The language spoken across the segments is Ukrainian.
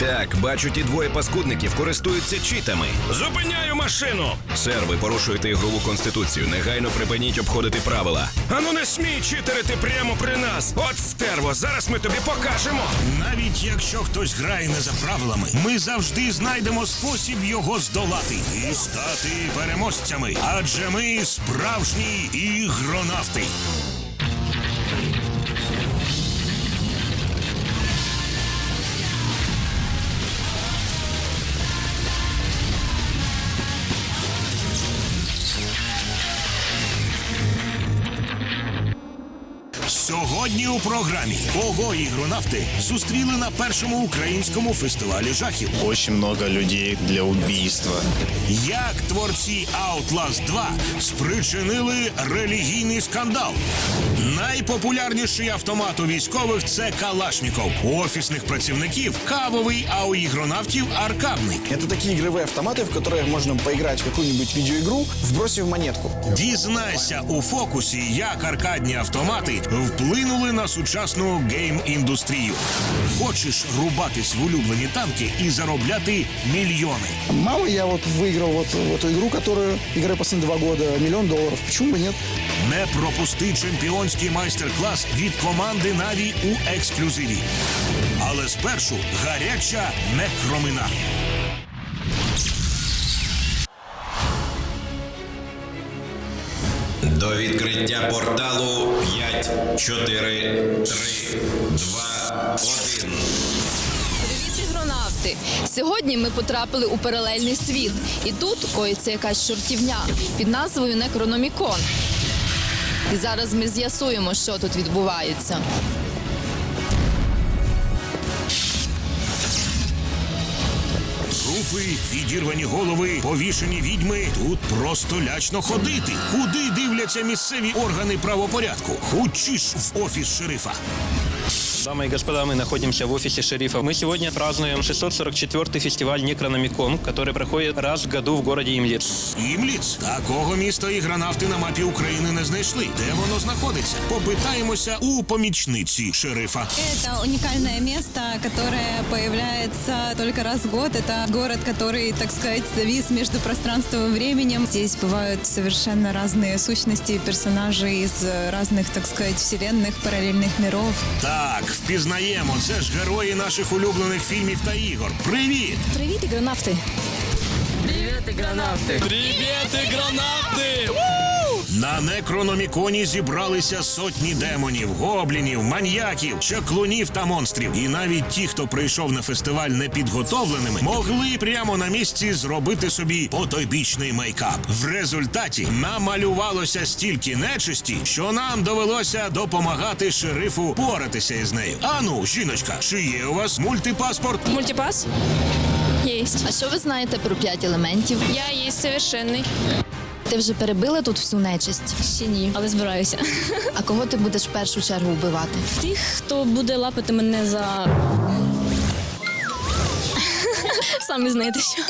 Так, бачу, ті двоє паскудників користуються читами. Зупиняю машину! Сер, ви порушуєте ігрову конституцію. Негайно припиніть обходити правила. Ану не смій читерити прямо при нас! От стерво, зараз ми тобі покажемо! Навіть якщо хтось грає не за правилами, ми завжди знайдемо спосіб його здолати і стати переможцями. Адже ми справжні ігронавти. Сьогодні у програмі кого ігронавти зустріли на першому українському фестивалі жахів. Очень много людей для убийства. Як творці Outlast 2 спричинили релігійний скандал? Найпопулярніший автомат у військових це Калашніков. У офісних працівників кавовий, а у ігронавтів аркадний. Это такие игровые автоматы, в которые можно поиграть в какую-нибудь видеоигру, вбросив монетку. Дізнайся у фокусі, як аркадні автомати вплинули на сучасну гейм-індустрію. Хочеш рубатись в улюблені танки і заробляти мільйони. Мама, я вот выиграл вот в эту игру, которую играю последние два года, миллион долларов. Почему бы нет? Не пропусти чемпіонський майстер-клас від команди Наві у ексклюзиві. Але спершу гаряча некромина. До відкриття порталу 5, 4, 3, 2, 1. Привіт, ігронавти! Сьогодні ми потрапили у паралельний світ, і тут коїться якась чортівня під назвою Некрономікон. І зараз ми з'ясуємо, що тут відбувається. Трупи, відірвані голови, повішені відьми. Тут просто лячно ходити. Куди дивляться місцеві органи правопорядку? Хочеш в офіс шерифа. Дамы и господа, мы находимся в офисе шерифа. Мы сегодня празднуем 644-й фестиваль Некрономикон, который проходит раз в году в городе Имлец. Імліц. Такого міста ігронавти на мапі України не знайшли. Де воно знаходиться? Попитаємося у помічниці шерифа. Это уникальное место, которое появляется только раз в год. Это город, который, так сказать, завис между пространством и временем. Здесь бывают совершенно разные сущности, персонажи из разных, так сказать, вселенных, параллельных миров. Так, впізнаємо. Це ж герої наших улюблених фільмів та ігор. Привіт! Привіт, ігронавти! На некрономіконі зібралися сотні демонів, гоблінів, маньяків, чаклунів та монстрів. І навіть ті, хто прийшов на фестиваль непідготовленими, могли прямо на місці зробити собі потойбічний мейкап. В результаті намалювалося стільки нечисті, що нам довелося допомагати шерифу поратися із нею. Ану, жіночка, чи є у вас мультипаспорт? Мультипас? Есть. А що ви знаєте про п'ять елементів? Я есть совершенный. Ти вже перебила тут всю нечисть? Ще ні, але збираюся. А кого ти будеш в першу чергу вбивати? Тих, хто буде лапати мене за. Самі знаєте що.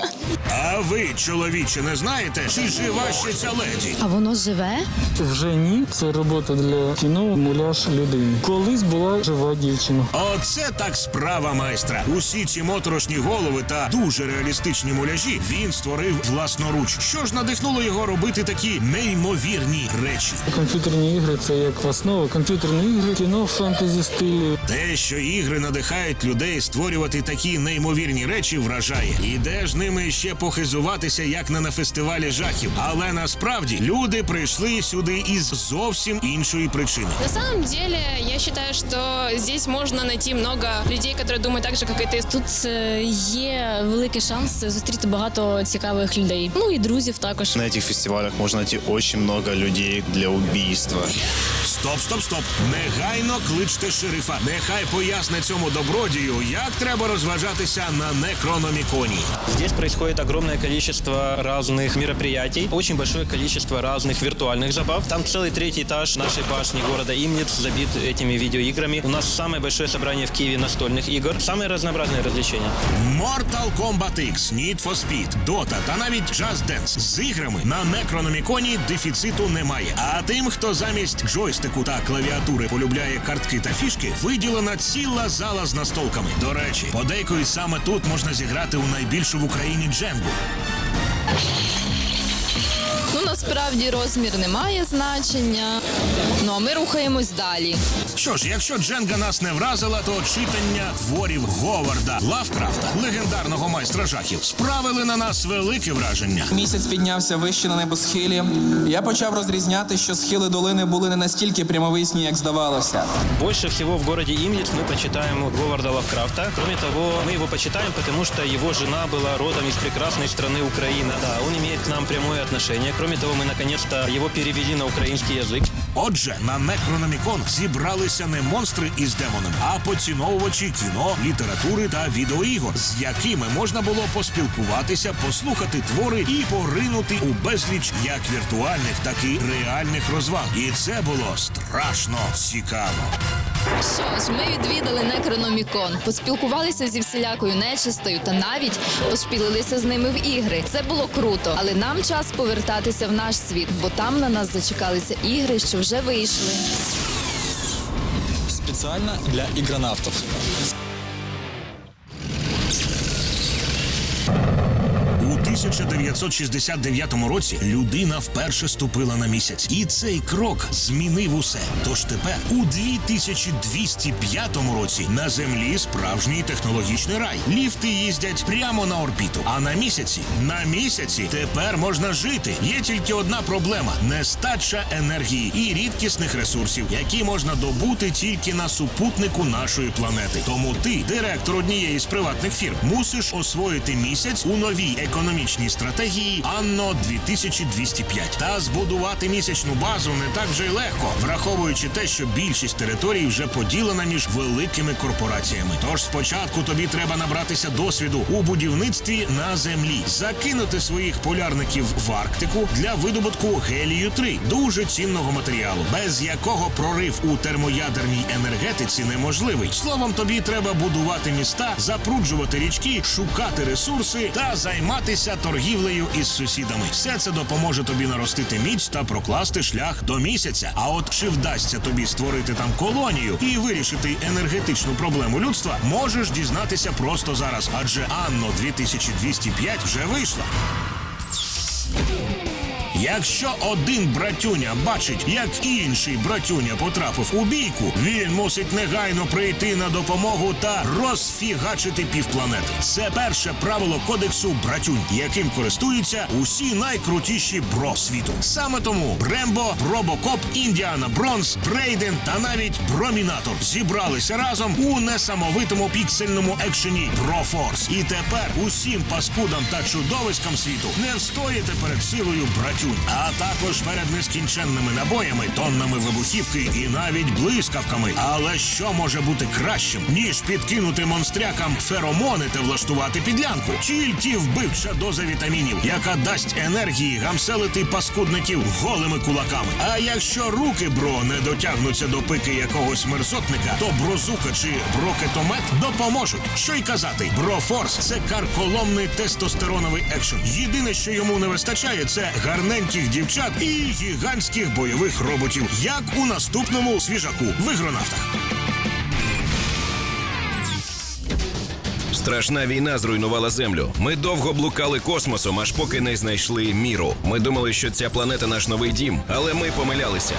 А ви, чоловіче, не знаєте, чи жива ще ця леді? А воно живе? Вже ні, це робота для кіно муляж людини. Колись була жива дівчина. Оце так справа майстра. Усі ці моторошні голови та дуже реалістичні муляжі він створив власноруч. Що ж надихнуло його робити такі неймовірні речі? Комп'ютерні ігри це як основа. Комп'ютерні ігри, кіно в фентезі стилі. Те, що ігри надихають людей створювати такі неймовірні речі, вражає І де ж ними ще похизуватися, як не на фестивалі жахів. Але насправді люди прийшли сюди із зовсім іншої причини. На самом деле, я считаю, что здесь можно найти много людей, которые думают так же, как и ты. Тут е, є великий шанс зустріти багато цікавих людей. Ну і друзів також. На этих фестивалях можно найти очень много людей для убийства. Стоп, стоп, стоп. Негайно кличте шерифа. Нехай поясне цьому добродію, як треба розважатися на некрономіконі. Здесь происходит огромное количество разных мероприятий, очень большое количество разных виртуальных забав. Там целый третий этаж нашей башни города Имниц забит этими видеоиграми. У нас самое большое собрание в Киеве настольных игр, самые разнообразные развлечения. Mortal Kombat X, Need for Speed, Dota та навіть Just Dance з іграми на некрономіконі дефіциту немає. А тим, хто замість джойстику графіку та клавіатури полюбляє картки та фішки, виділена ціла зала з настолками. До речі, подейкують саме тут можна зіграти у найбільшу в Україні дженгу. Ну насправді розмір не має значення. Ну а ми рухаємось далі. Що ж, якщо Дженга нас не вразила, то читання творів Говарда Лавкрафта, легендарного майстра жахів, справили на нас велике враження. Місяць піднявся вище на небосхилі. Я почав розрізняти, що схили долини були не настільки прямовисні, як здавалося. Больше всего в городе Имлец мы почитаем Говарда Лавкрафта. Кроме того, мы его почитаем, потому что его жена была родом из прекрасной страны Украина. Да, он имеет к нам прямое отношение. Кроме того, мы наконец-то его перевели на украинский язык. Отже, на Некрономікон зібралися не монстри із демонами, а поціновувачі кіно, літератури та відеоігор, з якими можна було поспілкуватися, послухати твори і поринути у безліч як віртуальних, так і реальних розваг. І це було страшно цікаво. Що ж, ми відвідали Некрономікон, поспілкувалися зі всілякою нечистою та навіть пошпілилися з ними в ігри. Це було круто, але нам час повертатися в наш світ, бо там на нас зачекалися ігри, що вже вийшли. Спеціально для ігронавтів. 1969 році людина вперше ступила на місяць, і цей крок змінив усе. Тож тепер, у 2205 році, на землі справжній технологічний рай. Ліфти їздять прямо на орбіту. А на місяці, на місяці тепер можна жити. Є тільки одна проблема: нестача енергії і рідкісних ресурсів, які можна добути тільки на супутнику нашої планети. Тому ти, директор однієї з приватних фірм, мусиш освоїти місяць у новій економічній стратегії Анно 2205 та збудувати місячну базу не так вже й легко, враховуючи те, що більшість територій вже поділена між великими корпораціями. Тож спочатку тобі треба набратися досвіду у будівництві на землі, закинути своїх полярників в Арктику для видобутку гелію 3 дуже цінного матеріалу, без якого прорив у термоядерній енергетиці неможливий. Словом, тобі треба будувати міста, запруджувати річки, шукати ресурси та займатися торгівлею із сусідами. Все це допоможе тобі наростити міць та прокласти шлях до місяця. А от чи вдасться тобі створити там колонію і вирішити енергетичну проблему людства, можеш дізнатися просто зараз, адже Анно 2205 вже вийшла. Якщо один братюня бачить, як інший братюня потрапив у бійку, він мусить негайно прийти на допомогу та розфігачити півпланети. Це перше правило кодексу братюнь, яким користуються усі найкрутіші бро світу. Саме тому Брембо, Робокоп, Індіана Бронз, Брейден та навіть Бромінатор зібралися разом у несамовитому піксельному екшені Бро Форс. І тепер усім паскудам та чудовиськам світу не встоїте перед силою братюнь, а також перед нескінченними набоями, тоннами вибухівки і навіть блискавками. Але що може бути кращим, ніж підкинути монстрякам феромони та влаштувати підлянку? Тільки вбивча доза вітамінів, яка дасть енергії гамселити паскудників голими кулаками. А якщо руки бро не дотягнуться до пики якогось мерзотника, то брозука чи брокетомет допоможуть. Що й казати, брофорс це карколомний тестостероновий екшен. Єдине, що йому не вистачає, це гарненьких дівчат і гігантських бойових роботів, як у наступному свіжаку в ігронавтах. Страшна війна зруйнувала землю. Ми довго блукали космосом, аж поки не знайшли міру. Ми думали, що ця планета наш новий дім, але ми помилялися.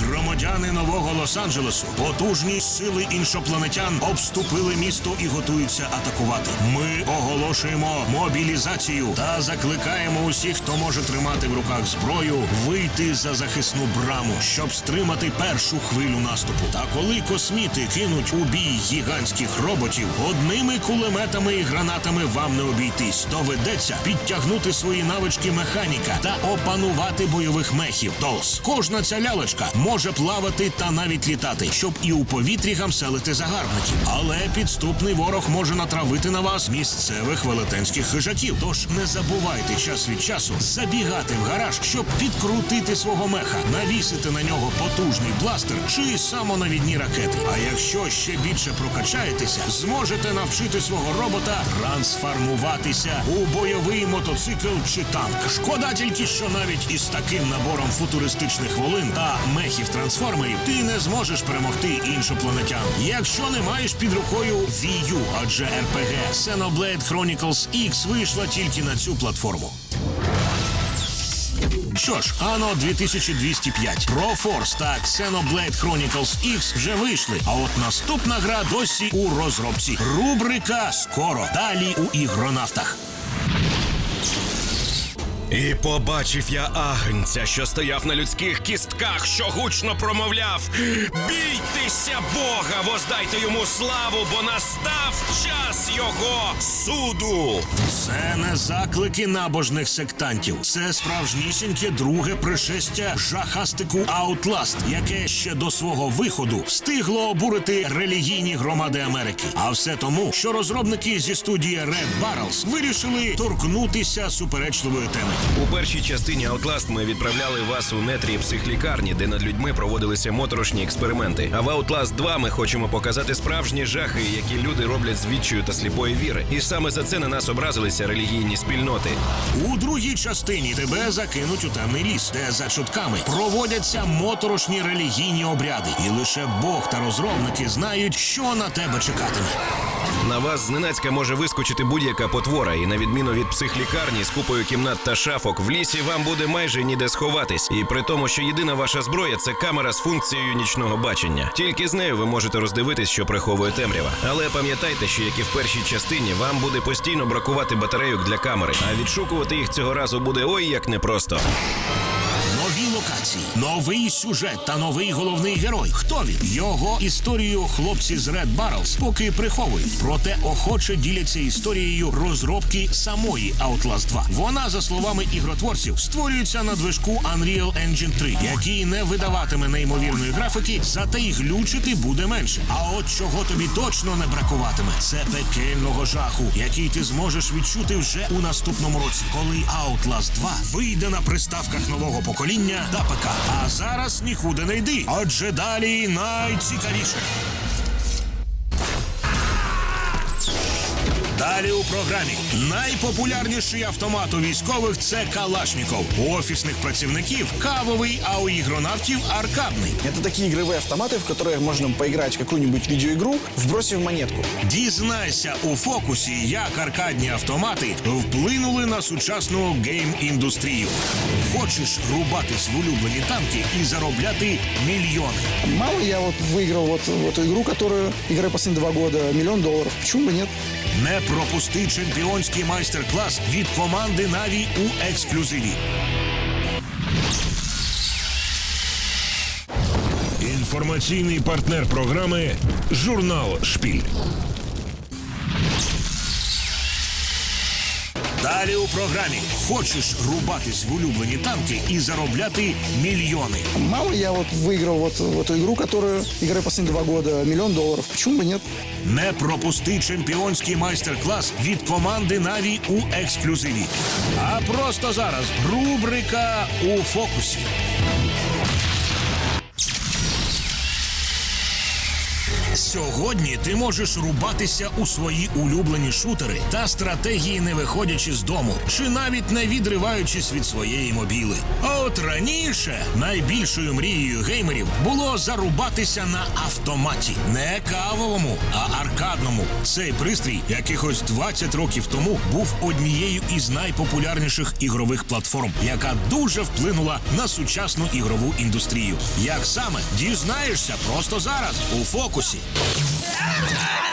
Громадяни нового Лос-Анджелесу, потужні сили іншопланетян обступили місто і готуються атакувати. Ми оголошуємо мобілізацію та закликаємо усіх, хто може тримати в руках зброю, вийти за захисну браму, щоб стримати першу хвилю наступу. Та коли косміти кинуть у бій гігантських роботів, одними кулеметами і гранатами вам не обійтись. Доведеться підтягнути свої навички механіка та опанувати бойових мехів. Толс. Кожна ця лялечка може плавати та навіть літати, щоб і у повітрі гамселити загарбників. Але підступний ворог може натравити на вас місцевих велетенських хижаків. Тож не забувайте час від часу забігати в гараж, щоб підкрутити свого меха, навісити на нього потужний бластер чи самонавідні ракети. А якщо ще більше прокачаєтеся, зможете навчити свого цього робота трансформуватися у бойовий мотоцикл чи танк. Шкода тільки, що навіть із таким набором футуристичних волин та мехів трансформерів ти не зможеш перемогти іншопланетян, якщо не маєш під рукою Wii U, адже RPG Xenoblade Chronicles X вийшла тільки на цю платформу. Що ж, Ано 2205, Pro Force та Xenoblade Chronicles X вже вийшли. А от наступна гра досі у розробці. Рубрика скоро далі у ігронавтах. І побачив я агнця, що стояв на людських кістках, що гучно промовляв: Бійтеся Бога, воздайте йому славу, бо настав час його суду. Це не заклики набожних сектантів. Це справжнісіньке друге пришестя жахастику Outlast, яке ще до свого виходу встигло обурити релігійні громади Америки. А все тому, що розробники зі студії Red Barrels вирішили торкнутися суперечливої теми. У першій частині Outlast ми відправляли вас у нетрі психлікарні, де над людьми проводилися моторошні експерименти. А в Outlast 2 ми хочемо показати справжні жахи, які люди роблять з відчаю та сліпої віри. І саме за це на нас образилися релігійні спільноти. У другій частині тебе закинуть у темний ліс, де за чутками проводяться моторошні релігійні обряди, і лише Бог та розробники знають, що на тебе чекатиме. На вас зненацька може вискочити будь-яка потвора, і на відміну від психлікарні з купою кімнат та шафок, в лісі вам буде майже ніде сховатись. І при тому, що єдина ваша зброя це камера з функцією нічного бачення. Тільки з нею ви можете роздивитись, що приховує темрява. Але пам'ятайте, що як і в першій частині, вам буде постійно бракувати батарейок для камери, а відшукувати їх цього разу буде ой як непросто. Локації, новий сюжет та новий головний герой. Хто він? Його історію хлопці з Red Barrels поки приховують. Проте охоче діляться історією розробки самої Outlast 2. Вона, за словами ігротворців, створюється на движку Unreal Engine 3, який не видаватиме неймовірної графіки, зате й глючити буде менше. А от чого тобі точно не бракуватиме, це пекельного жаху, який ти зможеш відчути вже у наступному році, коли Outlast 2 вийде на приставках нового покоління та А зараз нікуди не йди, адже далі найцікавіше. Далі у програмі найпопулярніший автомат у військових це Калашніков. У офісних працівників кавовий, а у ігронавтів аркадний. Это такие игровые автоматы, в которые можно поиграть в какую-нибудь видеоигру, вбросив монетку. Дізнайся у фокусі, як аркадні автомати вплинули на сучасну гейм-індустрію. Хочеш рубатись в улюблені танки і заробляти мільйони. Мало я вот выиграл вот в эту игру, которую играю последние два года, миллион долларов. Почему бы нет? Не пропусти чемпіонський майстер-клас від команди Наві у ексклюзиві. Інформаційний партнер програми журнал Шпіль. Далі у програмі хочеш рубатись в улюблені танки і заробляти мільйони. Мало я вот выиграл вот в эту игру, которую играю последние два года, миллион долларов. Почему бы нет? Не пропусти чемпіонський майстер-клас від команди Наві у ексклюзиві. А просто зараз рубрика у фокусі. Сьогодні ти можеш рубатися у свої улюблені шутери та стратегії, не виходячи з дому, чи навіть не відриваючись від своєї мобіли. А от раніше найбільшою мрією геймерів було зарубатися на автоматі, не кавовому, а аркадному. Цей пристрій якихось 20 років тому був однією із найпопулярніших ігрових платформ, яка дуже вплинула на сучасну ігрову індустрію. Як саме дізнаєшся просто зараз у фокусі. Ah!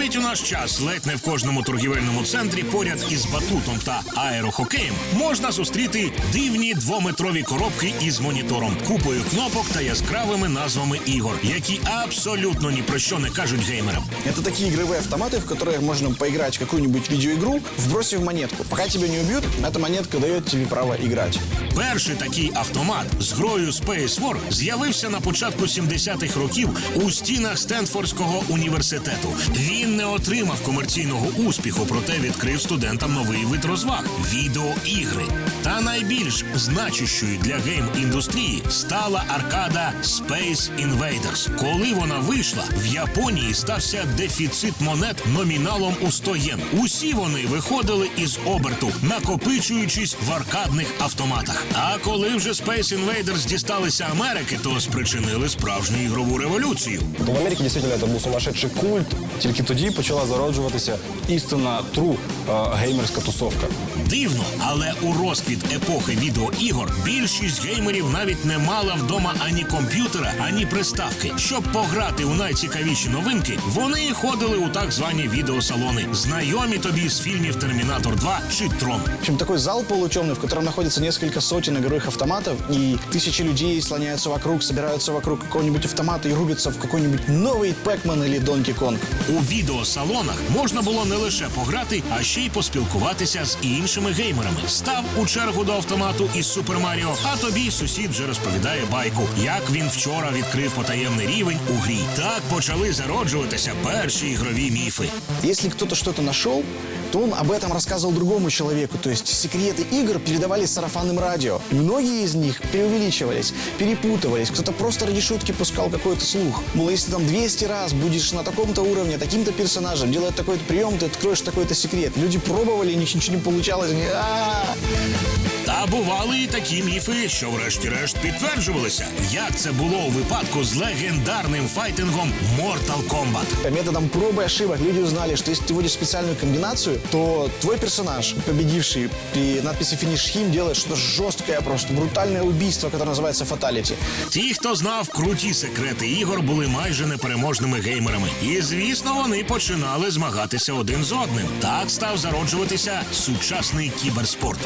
Навіть у наш час ледь не в кожному торгівельному центрі поряд із батутом та аерохокеєм можна зустріти дивні двометрові коробки із монітором, купою кнопок та яскравими назвами ігор, які абсолютно ні про що не кажуть геймерам. Это такие игровые автоматы, в которые можно поиграть в какую-нибудь видеоигру, вбросив монетку. Пока тебя не убьют, эта монетка дает тебе право играть. Перший такий автомат з грою Space War з'явився на початку 70-х років у стінах Стенфордського університету. Він не отримав комерційного успіху, проте відкрив студентам новий вид розваг відеоігри. Та найбільш значущою для гейм-індустрії стала аркада Space Invaders. Коли вона вийшла, в Японії стався дефіцит монет номіналом у 100 єн. Усі вони виходили із оберту, накопичуючись в аркадних автоматах. А коли вже Space Invaders дісталися Америки, то спричинили справжню ігрову революцію. В Америці дійсно це був сумасшедший культ. Тільки тоді почала зароджуватися істинна тру е, геймерська тусовка. Дивно, але у розквіт епохи відеоігор більшість геймерів навіть не мала вдома ані комп'ютера, ані приставки. Щоб пограти у найцікавіші новинки, вони ходили у так звані відеосалони, знайомі тобі з фільмів Термінатор 2 чи Трон. В общем, такой зал полутемный, в котором находится несколько сотен игровых автоматов, и тысячи людей слоняются вокруг, собираются вокруг какого-нибудь автомата и рубятся в какой-нибудь новый Пэкман или Донки Конг. У відеосалонах можна було не лише пограти, а ще й поспілкуватися з іншими геймерами. Став у чергу до автомату із Супер Маріо, а тобі сусід вже розповідає байку, як він вчора відкрив потаємний рівень у грі. Так почали зароджуватися перші ігрові міфи. Если кто-то что-то нашел, то он об этом рассказывал другому человеку. То есть секреты игр передавались сарафанным радио. И многие из них преувеличивались, перепутывались. Кто-то просто ради шутки пускал какой-то слух. Мол, если там 200 раз будешь на таком-то уровне, таким-то персонажем, делает такой-то прием, ты откроешь такой-то секрет. Люди пробовали, у них ничего не получалось. Они, «А-а-а». Та бували і такі міфи, що врешті-решт підтверджувалися. Як це було у випадку з легендарним файтингом Mortal Kombat. Методом пробы и ошибок люди узнали, что если ты вводишь специальную комбинацию, то твой персонаж, победивший при надписи «Финиш Хим», делает что-то жесткое, просто брутальное убийство, которое называется «Фаталити». Ті, хто знав круті секрети ігор, були майже непереможними геймерами. І звісно, вони починали змагатися один з одним. Так став зароджуватися сучасний кіберспорт.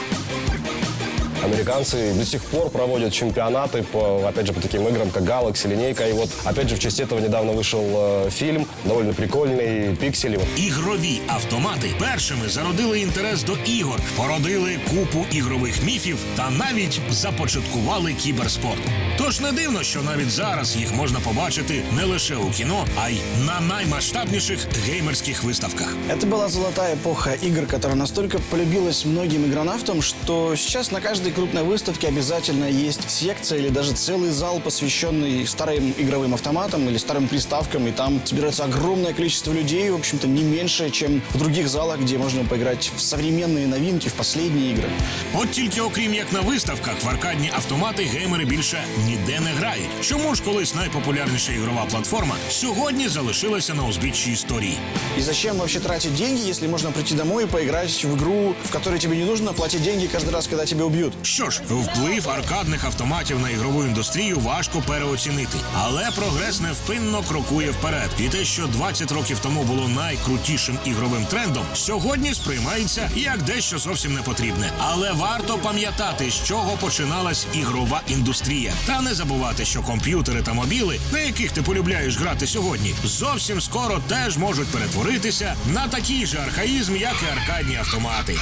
Американцы до сих пор проводят чемпионаты по, опять же, по таким играм, как Galaxy, линейка. И вот, опять же, в честь этого недавно вышел э, фильм, довольно прикольный, «Пиксели». Ігрові автомати першими зародили інтерес до ігор, породили купу ігрових міфів та навіть започаткували кіберспорт. Тож не дивно, що навіть зараз їх можна побачити не лише у кіно, а й на наймасштабніших геймерських виставках. Это была золотая эпоха игр, которая настолько полюбилась многим игронавтам, что сейчас на каждой крупной выставке обязательно есть секция или даже целый зал, посвященный старым игровым автоматам или старым приставкам, и там собирается огромное количество людей, в общем-то, не меньше, чем в других залах, где можно поиграть в современные новинки, в последние игры. От тільки окрім як на виставках, в аркадні автомати геймери більше ніде не грають. Чому ж колись найпопулярніша ігрова платформа сьогодні залишилася на узбіччі історії? И зачем вообще тратить деньги, если можно прийти домой и поиграть в игру, в которой тебе не нужно платить деньги каждый раз, когда тебя убьют? Що ж, вплив аркадних автоматів на ігрову індустрію важко переоцінити, але прогрес невпинно крокує вперед. І те, що 20 років тому було найкрутішим ігровим трендом, сьогодні сприймається як дещо зовсім непотрібне. Але варто пам'ятати, з чого починалась ігрова індустрія, та не забувати, що комп'ютери та мобіли, на яких ти полюбляєш грати сьогодні, зовсім скоро теж можуть перетворитися на такий же архаїзм, як і аркадні автомати.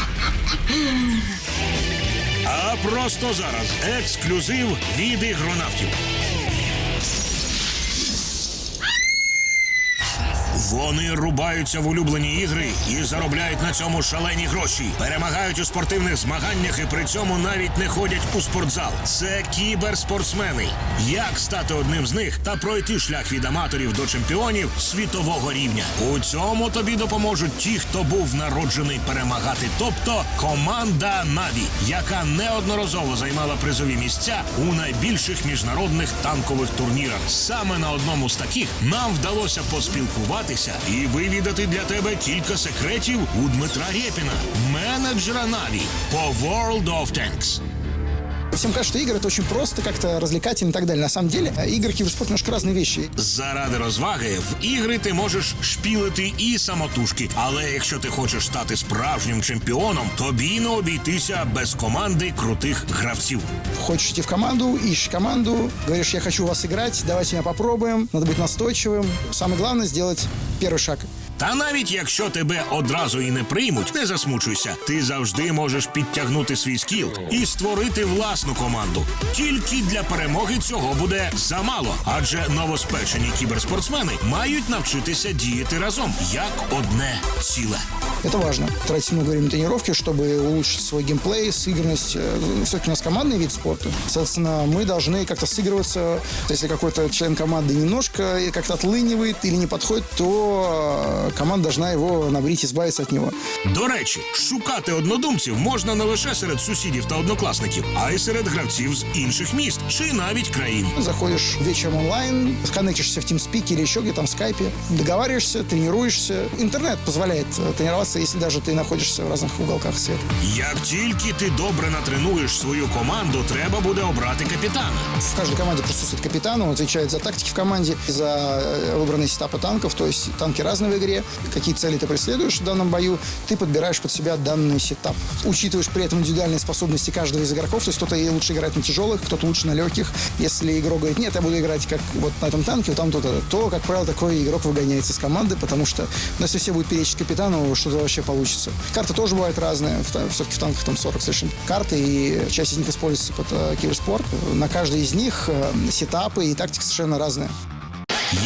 А просто зараз ексклюзив від ігронавтів. Вони рубаються в улюблені ігри і заробляють на цьому шалені гроші. Перемагають у спортивних змаганнях і при цьому навіть не ходять у спортзал. Це кіберспортсмени. Як стати одним з них та пройти шлях від аматорів до чемпіонів світового рівня? У цьому тобі допоможуть ті, хто був народжений перемагати, тобто команда Наві, яка неодноразово займала призові місця у найбільших міжнародних танкових турнірах. Саме на одному з таких нам вдалося поспілкуватися і вивідати для тебе кілька секретів у Дмитра Рєпіна, менеджера Наві по World of Tanks. Всем кажется, что игры это очень просто, как-то развлекательно и так далее. На самом деле, э, игры и киберспорт немножко разные вещи. Заради розваги в ігри ти можеш шпілити і самотужки. Але якщо ти хочеш стати справжнім чемпіоном, тобі не обійтися без команди крутих гравців. Хочешь идти в команду, ищешь команду, говоришь, я хочу у вас играть, давайте меня попробуем. Надо быть настойчивым. Самое главное сделать первый шаг. Та навіть якщо тебе одразу і не приймуть, не засмучуйся. Ти завжди можеш підтягнути свій скіл і створити власну команду. Тільки для перемоги цього буде замало, адже новоспечені кіберспортсмени мають навчитися діяти разом як одне ціле. Это важно. Тратить много времени на тренировки, чтобы улучшить свой геймплей, сыгранность. Все-таки у нас командный вид спорта. Соответственно, мы должны как-то сыгрываться. Если какой-то член команды немножко как-то отлынивает или не подходит, то э, команда должна его набрить, избавиться от него. До речі, шукати однодумців можна не лише серед сусідів та однокласників, а й серед гравців з інших міст чи навіть країн. Заходишь вечером онлайн, коннектишься в TeamSpeak или еще где-то в скайпе, договариваешься, тренируешься. Интернет позволяет э, тренироваться, если даже ты находишься в разных уголках света. Як тільки ти добре натренуєш свою команду, треба буде обрати капітана. В каждой команде присутствует капитан, он отвечает за тактики в команде, за э, выбранные сетапы танков, то есть танки разные в игре, какие цели ты преследуешь в данном бою, ты подбираешь под себя данный сетап. Учитываешь при этом индивидуальные способности каждого из игроков, то есть кто-то лучше играет на тяжелых, кто-то лучше на легких. Если игрок говорит, нет, я буду играть как вот на этом танке, вот там то-то, то, как правило, такой игрок выгоняется из команды, потому что, ну, если все будут перечить капитану, что-то вообще получится. Карты тоже бывают разные, все-таки в танках там 40 совершенно карты, и часть из них используется под э, киберспорт. На каждой из них э, сетапы и тактика совершенно разные.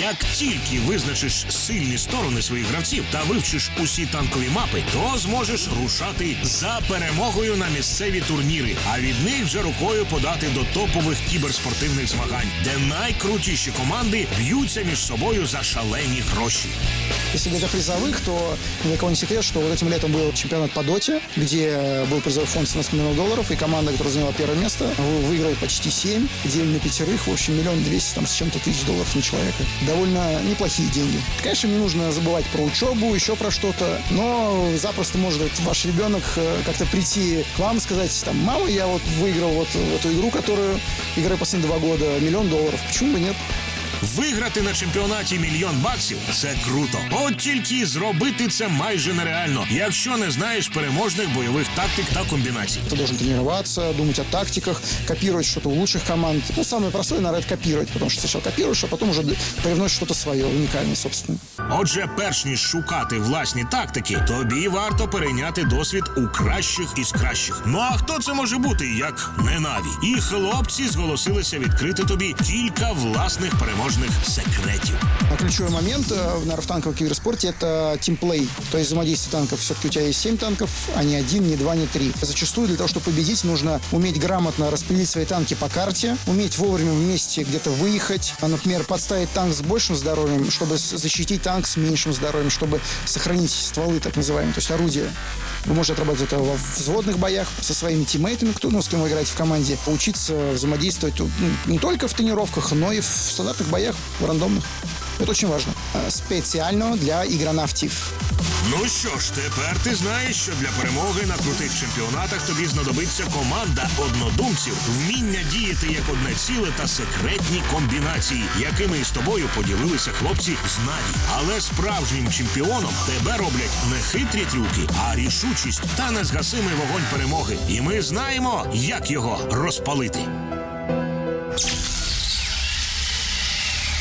Як тільки визначиш сильні сторони своїх гравців та вивчиш усі танкові мапи, то зможеш рушати за перемогою на місцеві турніри, а від них вже рукою подати до топових кіберспортивних змагань, де найкрутіші команди б'ються між собою за шалені гроші. Если говорить о призовых, то ни для кого не секрет, что вот этим летом был чемпионат по доте, где был призовой фонд 17 миллионов долларов, и команда, которая заняла первое место, вы- выиграла почти 7, делили на пятерых, в общем, миллион двести там с чем-то тысяч долларов на человека. Довольно неплохие деньги. Конечно, не нужно забывать про учебу, еще про что-то, но запросто может ваш ребенок э, как-то прийти к вам и сказать, там, мама, я вот выиграл вот эту игру, которую играю последние два года, миллион долларов. Почему бы нет? Виграти на чемпіонаті мільйон баксів це круто. От тільки зробити це майже нереально, якщо не знаєш переможних бойових тактик та комбінацій. Ти должен тренуватися, думати о тактиках, копірувати щось у лучших команд. Ну, саме простое, наверное, копірувати, тому что сначала копіруєш, а потім уже привносишь щось своє, унікальне собственное. Отже, перш ніж шукати власні тактики, тобі варто перейняти досвід у кращих із кращих. Ну а хто це може бути, як не Наві? І хлопці зголосилися відкрити тобі кілька власних переможних секретів. А ключевой момент, э, наверное, в танковом киберспорте это тимплей. То есть взаимодействие танков. Все-таки у тебя есть 7 танков, а не один, не два, не три. Зачастую для того, чтобы победить, нужно уметь грамотно распределить свои танки по карте, уметь вовремя вместе где-то выехать. А, Например, подставить танк с большим здоровьем, чтобы с- защитить танк с меньшим здоровьем, чтобы сохранить стволы, так называемые, то есть орудия. Вы можете отработать это во взводных боях со своими тиммейтами, кто, ну, с кем вы играете в команде, учиться взаимодействовать ну, не только в тренировках, но и в стандартных боях, в рандомных. Это очень важно. Э, Специально для игронавтив. Ну що ж, тепер ти знаєш, що для перемоги на крутих чемпіонатах тобі знадобиться команда однодумців, вміння діяти як одне ціле та секретні комбінації, якими із тобою поділилися хлопці з Наві. Але справжнім чемпіоном тебе роблять не хитрі трюки, а рішучість та незгасимий вогонь перемоги. І ми знаємо, як його розпалити.